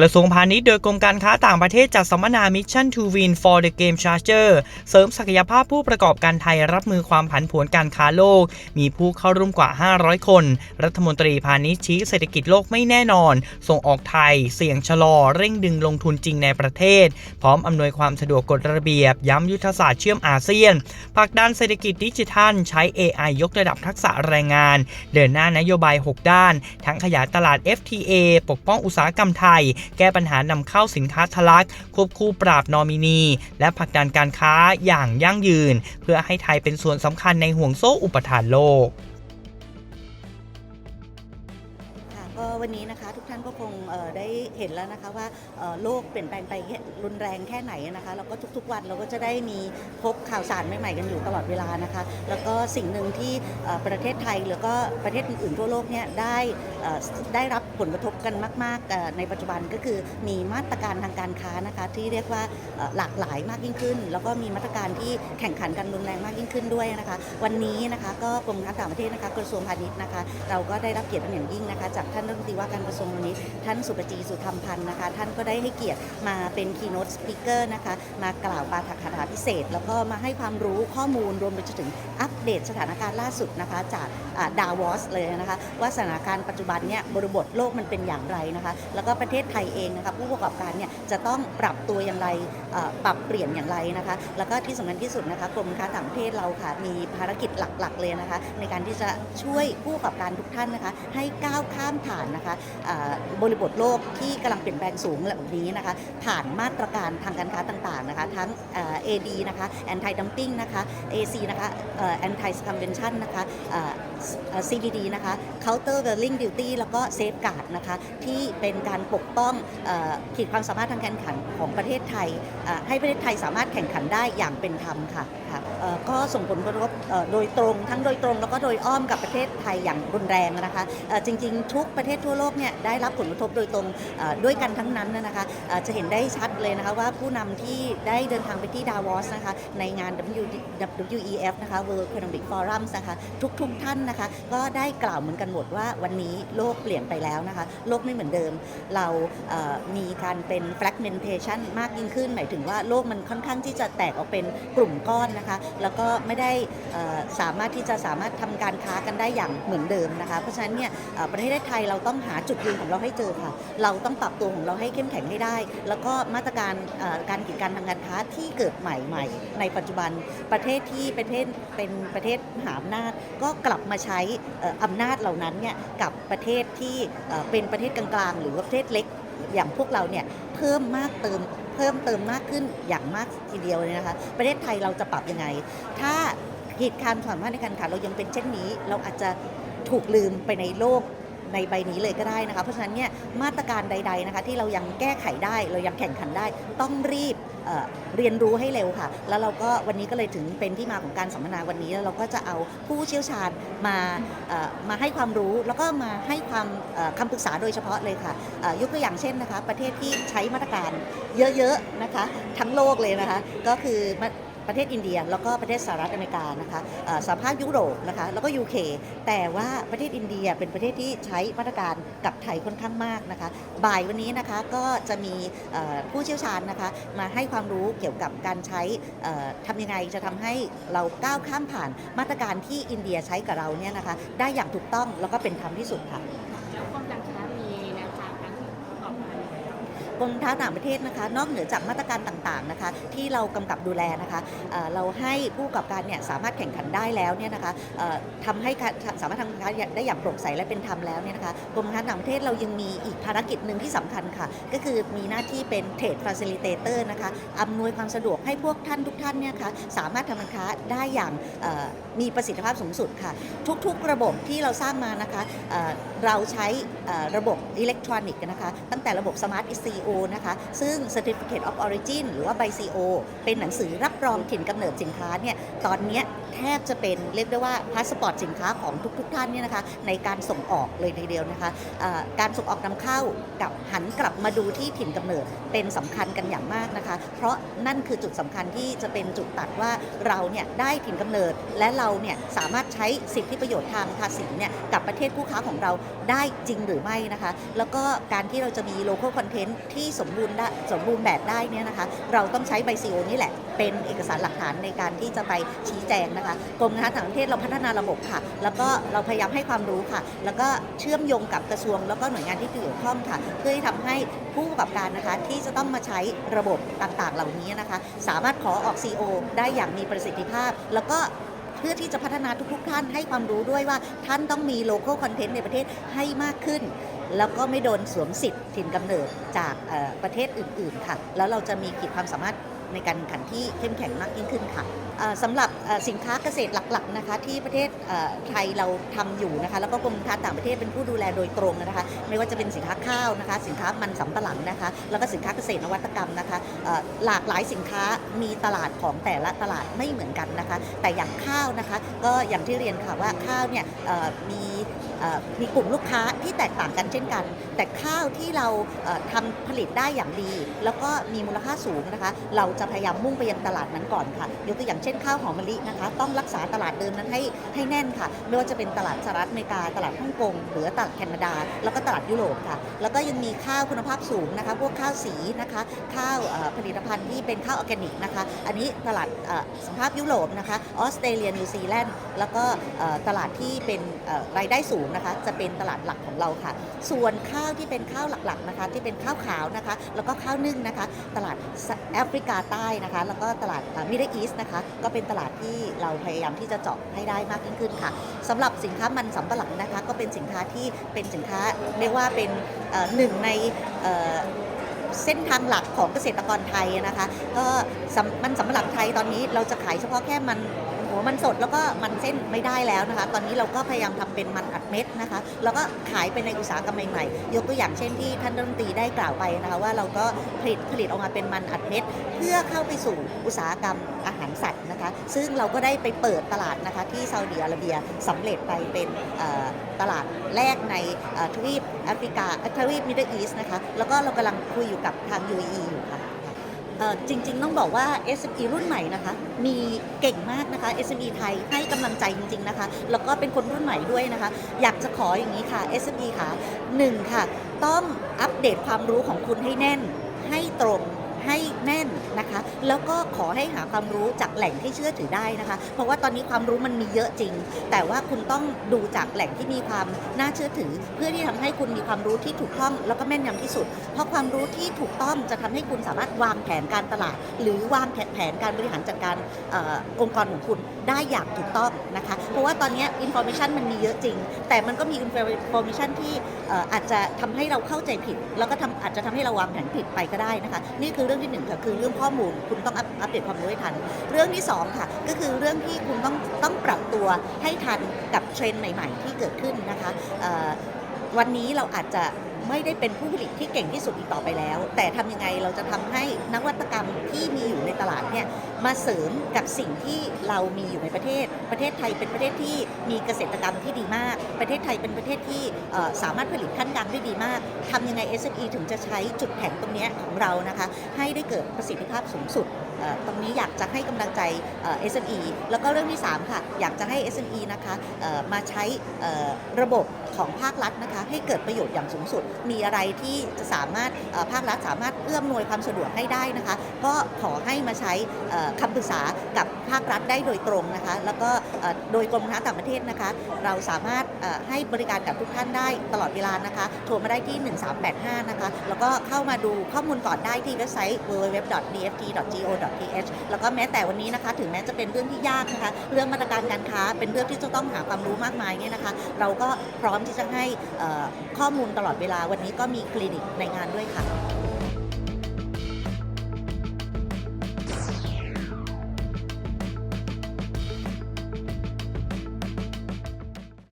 กระทรวงพาณิชย์โดยกรมการค้าต่างประเทศจัดสัมมนา Mission to Win for the Game Changer เสริมศักยภาพผู้ประกอบการไทยรับมือความผันผวนการค้าโลก มีผู้เข้าร่วมกว่า 500 คน รัฐมนตรีพาณิชย์ชี้เศรษฐกิจโลกไม่แน่นอน ส่งออกไทย เสี่ยงชะลอ เร่งดึงลงทุนจริงในประเทศ พร้อมอำนวยความสะดวกกฎระเบียบ ย้ำยุทธศาสตร์เชื่อมอาเซียนผลักดันเศรษฐกิจดิจิทัล ใช้ AI ยกระดับทักษะแรงงาน เดินหน้านโยบาย 6 ด้าน ทั้งขยายตลาด FTA ปกป้องอุตสาหกรรมไทยแก้ปัญหานำเข้าสินค้าทะลัก ควบคู่ปราบนอมินี และผลักดันการค้าอย่างยั่งยืน เพื่อให้ไทยเป็นส่วนสำคัญในห่วงโซ่อุปทานโลกก็วันนี้นะคะทุกท่านก็คงได้เห็นแล้วนะคะว่าโลกเปลี่ยนแปลงไปรุนแรงแค่ไหนนะคะแล้วก็ทุกๆวันเราก็จะได้มีพบข่าวสารใหม่ๆกันอยู่ตลอดเวลานะคะ แล้วก็สิ่งหนึ่งที่ประเทศไทยแล้วก็ประเทศอื่นๆทั่วโลกเนี่ยได้ได้รับ ผลกระทบกันมากๆ ในปัจจุบันก็คือมีมาตรการทางการค้านะคะที่เรียกว่าหลากหลายมากยิ่งขึ้น แล้วก็มีมาตรการที่แข่งขันกันรุนแรงมากยิ่งขึ้นด้วยนะคะ วันนี้นะคะก็กรมการต่างประเทศนะคะกระทรวงพาณิชย์นะคะเราก็ได้รับเกียรติเป็นอย่างยิ่งนะคะ จากท่านรัฐมนตรีว่าการกระทรวงพาณิชย์ท่านสุปจีสุธรรมพันธ์นะคะ ท่านก็ได้ให้เกียรติมาเป็น keynote speaker นะคะมากล่าวปาฐกถาพิเศษ แล้วก็มาให้ความรู้ข้อมูลรวมไปจนถึงอัปเดตสถานการณ์ล่าสุดนะคะจากดาวอสเลยนะคะว่าสถานการณ์ปัจจุบันเนี่ยบริบทโลกมันเป็นอย่างไรนะคะ แล้วก็ประเทศไทยเองนะคะผู้ประกอบการเนี่ยจะต้องปรับตัวอย่างไรปรับเปลี่ยนอย่างไรนะคะ แล้วก็ที่สำคัญที่สุดนะคะกรมค้าต่างประเทศเราค่ะมีภารกิจหลักๆเลยนะคะ ในการที่จะช่วยผู้ประกอบการทุกท่านนะคะ ให้ก้าวข้ามผ่านนะคะบริบทโลกที่กำลังเปลี่ยนแปลงสูงแบบนี้นะคะ ผ่านมาตรการทางการค้าต่างๆนะคะ ทั้ง AD นะคะ Anti Dumping นะคะ AC นะคะ Anti Circumvention นะคะ CVD นะคะ Counter Vailing Duty แล้วก็ Safeguard นะคะที่เป็นการปกป้องอขีดความสามารถทางการแข่งขันของประเทศไทย ให้ประเทศไทยสามารถแข่งขันได้อย่างเป็นธรรมค่ะค่ะก็ส่งผลกระทบโดยตรงทั้งโดยตรงแล้วก็โดยอ้อมกับประเทศไทยอย่างรุนแรงนะคะจริงๆ ทุกประเทศทั่วโลกเนี่ยได้รับผลกระทบโดยตรงด้วยกันทั้งนั้นนะคะจะเห็นได้ชัดเลยนะคะว่าผู้นำที่ได้เดินทางไปที่ดาวอสนะคะในงาน W WEF นะคะ World Economic Forum นะคะทุกๆท่านนะคะก็ได้กล่าวเหมือนกันหมดว่าวันนี้โลกเปลี่ยนไปแล้วนะคะ โลกไม่เหมือนเดิม เรามีการเป็น fragmentation มากยิ่งขึ้น หมายถึงว่าโลกมันค่อนข้างที่จะแตกออกเป็นกลุ่มก้อนนะคะ แล้วก็ไม่ได้สามารถที่จะสามารถทำการค้ากันได้อย่างเหมือนเดิมนะคะ เพราะฉะนั้นเนี่ยประเทศไทยเราต้องหาจุดยืนของเราให้เจอค่ะ เราต้องปรับตัวของเราให้เข้มแข็งให้ได้ แล้วก็มาตรการการกีดกันทางการค้าที่เกิดใหม่ๆ ในปัจจุบันประเทศที่ประเทศเป็นประเทศมหาอำนาจก็กลับมาใช้อ่ออำนาจเหล่านั้นเนี่ยกับประเทศที่เป็นประเทศกลางๆ หรือประเทศเล็กอย่างพวกเราเนี่ยเพิ่มมากเติมเพิ่มเติมมากขึ้นอย่างมากทีเดียวเลยนะคะ ประเทศไทยเราจะปรับยังไง ถ้าเหตุการณ์ความว่าในการขาเรายังเป็นเช่นนี้ เราอาจจะถูกลืมไปในโลก ในใบนี้เลยก็ได้นะคะ เพราะฉะนั้นเนี่ยมาตรการใด ๆนะคะ ที่เรายังแก้ไขได้เรายังแข่งขันได้ ต้องรีบเเรียนรู้ให้เร็วค่ะ แล้วเราก็วันนี้ก็เลยถึงเป็นที่มาของการสัมมนาวันนี้แล้วเราก็จะเอาผู้เชี่ยวชาญมามาให้ความรู้แล้วก็มาให้ความคำปรึกษาโดยเฉพาะเลยค่ะยกตัวอย่างเช่นนะคะ ประเทศที่ใช้มาตรการเยอะๆนะคะ ทั้งโลกเลยนะคะ ก็คือ ประเทศอินเดีย แล้วก็ประเทศสหรัฐอเมริกานะคะสหภาพยุโรปนะคะแล้วก็ UK แต่ว่าประเทศอินเดียเป็นประเทศที่ใช้มาตรการกับไทยค่อนข้างมากนะคะ บ่ายวันนี้นะคะก็จะมีผู้เชี่ยวชาญนะคะมาให้ความรู้เกี่ยวกับการใช้ทำยังไงจะทำให้เราก้าวข้ามผ่านมาตรการที่อินเดียใช้กับเราเนี่ยนะคะได้อย่างถูกต้องแล้วก็เป็นธรรมที่สุดค่ะ แล้วกรมการค้ามีแนวทางการออกมา กรมค้าต่างประเทศนะคะ นอกเหนือจากมาตรการต่างๆนะคะ ที่เรากำกับดูแลนะคะเเราให้ผู้ประกอบการเนี่ยสามารถแข่งขันได้แล้วเนี่ยนะคะทำให้สามารถทำการค้าได้อย่างโปร่งใสและเป็นธรรมแล้วเนี่ยนะคะกรมการต่างประเทศเรายังมีอีกภารกิจหนึ่งที่สำคัญค่ะ ก็คือมีหน้าที่เป็น Trade Facilitator นะคะอำนวยความสะดวกให้พวกท่านทุกท่านเนี่ยค่ะสามารถทำการค้าได้อย่างมีประสิทธิภาพสูงสุดค่ะ ทุกๆระบบที่เราสร้างมานะคะเราใช้ระบบอิเล็กทรอนิกส์นะคะ ตั้งแต่ระบบ Smart ECO CO นะคะ ซึ่ง Certificate of Origin หรือว่า BCO เป็นหนังสือรับรองถิ่นกำเนิดสินค้าเนี่ย ตอนนี้แทบจะเป็นเรียกได้ว่าพาสปอร์ตสินค้าของทุกๆทท่านเนี่ยนะคะในการส่งออกเลยทีเดียวนะคะเอ่อการส่งออกนำเข้ากับหันกลับมาดูที่ถิ่นกำเนิดเป็นสำคัญกันอย่างมากนะคะ เพราะนั่นคือจุดสำคัญที่จะเป็นจุดตัดว่าเราเนี่ยได้ถิ่นกำเนิด และเราเนี่ยสามารถใช้สิทธิประโยชน์ทางภาษีเนี่ยกับประเทศคู่ค้าของเราได้จริงหรือไม่นะคะ แล้วก็การที่เราจะมี local content ที่ที่สมบูรณ์ได้สมบูรณ์แบบได้เนี่ยนะคะ เราต้องใช้ใบซีโอนี่แหละ เป็นเอกสารหลักฐานในการที่จะไปชี้แจงนะคะกรมการค้าต่างประเทศเราพัฒนาระบบค่ะ แล้วก็เราพยายามให้ความรู้ค่ะ แล้วก็เชื่อมโยงกับกระทรวง แล้วก็หน่วยงานที่เกี่ยวข้องค่ะ เพื่อที่ทำให้ผู้ประกอบการนะคะที่จะต้องมาใช้ระบบต่างๆ เหล่านี้นะคะ สามารถขอออก CO ได้อย่างมีประสิทธิภาพ แล้วก็ เพื่อที่จะพัฒนาทุกๆ ท่านให้ความรู้ด้วยว่าท่านต้องมี local content ในประเทศให้มากขึ้น แล้วก็ไม่โดนสวมสิทธิ์ถิ่นกำเนิดจากประเทศอื่น ๆ ค่ะ แล้วเราจะมีขีดความสามารถ ในการแข่งขันที่เข้มแข็งมากยิ่งขึ้นค่ะสำหรับสินค้าเกษตรหลักๆนะคะที่ประเทศไทยเราทำอยู่นะคะแล้วก็กรมค้าต่างประเทศเป็นผู้ดูแลโดยตรงนะคะ ไม่ว่าจะเป็นสินค้าข้าวนะคะ สินค้ามันสำปะหลังนะคะ แล้วก็สินค้าเกษตรนวัตกรรมนะคะหลากหลายสินค้ามีตลาดของแต่ละตลาดไม่เหมือนกันนะคะ แต่อย่างข้าวนะคะ ก็อย่างที่เรียนค่ะว่าข้าวเนี่ยมี มีกลุ่มลูกค้าที่แตกต่างกันเช่นกัน แต่ข้าวที่เราเอ่อทำผลิตได้อย่างดี แล้วก็มีมูลค่าสูงนะคะ เราจะพยายามมุ่งไปยังตลาดนั้นก่อนค่ะยกตัวอย่างเช่นข้าวหอมมะลินะคะ ต้องรักษาตลาดเดิมนั้นให้ให้แน่นค่ะ ไม่ว่าจะเป็นตลาดสหรัฐอเมริกาตลาดฮ่องกงหรือตลาดแคนาดา แล้วก็ตลาดยุโรปค่ะ แล้วก็ยังมีข้าวคุณภาพสูงนะคะ พวกข้าวสีนะคะ ข้าวผลิตภัณฑ์ที่เป็นข้าวออร์แกนิกนะคะ อันนี้ตลาดสภาพยุโรปนะคะ ออสเตรเลียนิวซีแลนด์ แล้วก็ตลาดที่เป็นรายได้สูงนะคะจะเป็นตลาดหลักของเราค่ะ ส่วนข้าวที่เป็นข้าวหลักๆนะคะที่เป็นข้าวขาวนะคะ แล้วก็ข้าวนึ่งนะคะ ตลาดแอฟริกาใต้นะคะ แล้วก็ตลาดมิดเดิลอีสนะคะก็เป็นตลาดที่เราพยายามที่จะเจาะให้ได้มากยิ่งขึ้นค่ะสำหรับสินค้ามันสำปะหลังนะคะ ก็เป็นสินค้าที่เป็นสินค้าเรียกว่าเป็นหนึ่งในเส้นทางหลักของเกษตรกรไทยนะคะ ก็มันสำหรับไทยตอนนี้เราจะขายเฉพาะแค่มัน มันสดแล้วก็มันเส้นไม่ได้แล้วนะคะ ตอนนี้เราก็พยายามทำเป็นมันอัดเม็ดนะคะ แล้วก็ขายไปในอุตสาหกรรมใหม่ๆ ยกตัวอย่างเช่นที่ท่านรัฐมนตรีได้กล่าวไปนะคะว่าเราก็ผลิตผลิตออกมาเป็นมันอัดเม็ด เพื่อเข้าไปสู่อุตสาหกรรมอาหารสัตว์นะคะ ซึ่งเราก็ได้ไปเปิดตลาดนะคะที่ซาอุดิอาระเบียสำเร็จไปเป็นตลาดแรกในทวีปแอฟริกาทวีปมิดเดิลอีสนะคะ แล้วก็เรากำลังคุยอยู่กับทาง UAE อยู่ค่ะเอ่อ จริง ๆ ต้องบอกว่า SME รุ่นใหม่นะคะ มีเก่งมากนะคะ SME ไทยให้กำลังใจจริง ๆ นะคะ แล้วก็เป็นคนรุ่นใหม่ด้วยนะคะ อยากจะขออย่างนี้ค่ะ SME ค่ะหนึ่งค่ะ ต้องอัปเดตความรู้ของคุณให้แน่นให้ตรง ให้แน่นนะคะ แล้วก็ขอให้หาความรู้จากแหล่งที่เชื่อถือได้นะคะ เพราะว่าตอนนี้ความรู้มันมีเยอะจริง แต่ว่าคุณต้องดูจากแหล่งที่มีความน่าเชื่อถือ เพื่อที่ทำให้คุณมีความรู้ที่ถูกต้องแล้วก็แม่นยำที่สุด เพราะความรู้ที่ถูกต้องจะทำให้คุณสามารถวางแผนการตลาด หรือวางแผนการบริหารจัดการออองค์กรของคุณได้อย่างถูกต้องนะคะ เพราะว่าตอนนี้อินโฟมชันมันมีเยอะจริง แต่มันก็มีอินโฟมชันที่อาจจะทำให้เราเข้าใจผิด แล้วก็ทำอาจจะทำให้เราวางแผนผิดไปก็ได้นะคะ นี่คือเรื่องที่หนึ่งค่ะคือเรื่องข้อมูลคุณต้องอัปเดตความรู้ให้ทัน เรื่องที่สองค่ะก็คือเรื่องที่คุณต้องต้องปรับตัวให้ทันกับเทรนด์ใหม่ ๆ ที่เกิดขึ้นนะคะวันนี้เราอาจจะ ไม่ได้เป็นผู้ผลิตที่เก่งที่สุดอีกต่อไปแล้ว แต่ทำยังไงเราจะทำให้นวัตกรรมที่มีอยู่ในตลาดเนี่ยมาเสริมกับสิ่งที่เรามีอยู่ในประเทศ ประเทศไทยเป็นประเทศที่มีเกษตรกรรมที่ดีมาก ประเทศไทยเป็นประเทศที่สามารถผลิตขั้นกลางได้ดีมากทำยังไง SME ถึงจะใช้จุดแข็งตรงนี้ของเรานะคะ ให้ได้เกิดประสิทธิภาพสูงสุด ตรงนี้อยากจะให้กำลังใจเอ่อ SME แล้วก็เรื่องที่ 3 ค่ะ อยากจะให้ SME นะคะเอ่อมาใช้ระบบของภาครัฐนะคะให้เกิดประโยชน์อย่างสูงสุด มีอะไรที่จะสามารถภาครัฐสามารถเอื้อมหน่วยความสะดวกให้ได้นะคะ ก็ขอให้มาใช้คำปรึกษากับภาครัฐได้โดยตรงนะคะ แล้วก็โดยกรมค้าต่างประเทศนะคะ เราสามารถให้บริการกับทุกท่านได้ตลอดเวลานะคะ โทรมาได้ที่ 1385 นะคะ แล้วก็เข้ามาดูข้อมูลก่อนได้ที่เว็บไซต์ .th แล้วก็แม้แต่วันนี้นะคะถึงแม้จะเป็นเรื่องที่ยากนะคะเรื่องมาตรการการค้าเป็นเรื่องที่จะต้องหาความรู้มากมายเนี่ยนะคะ เราก็พร้อมที่จะให้ข้อมูลตลอดเวลาวันนี้ก็มีคลินิกในงานด้วยค่ะ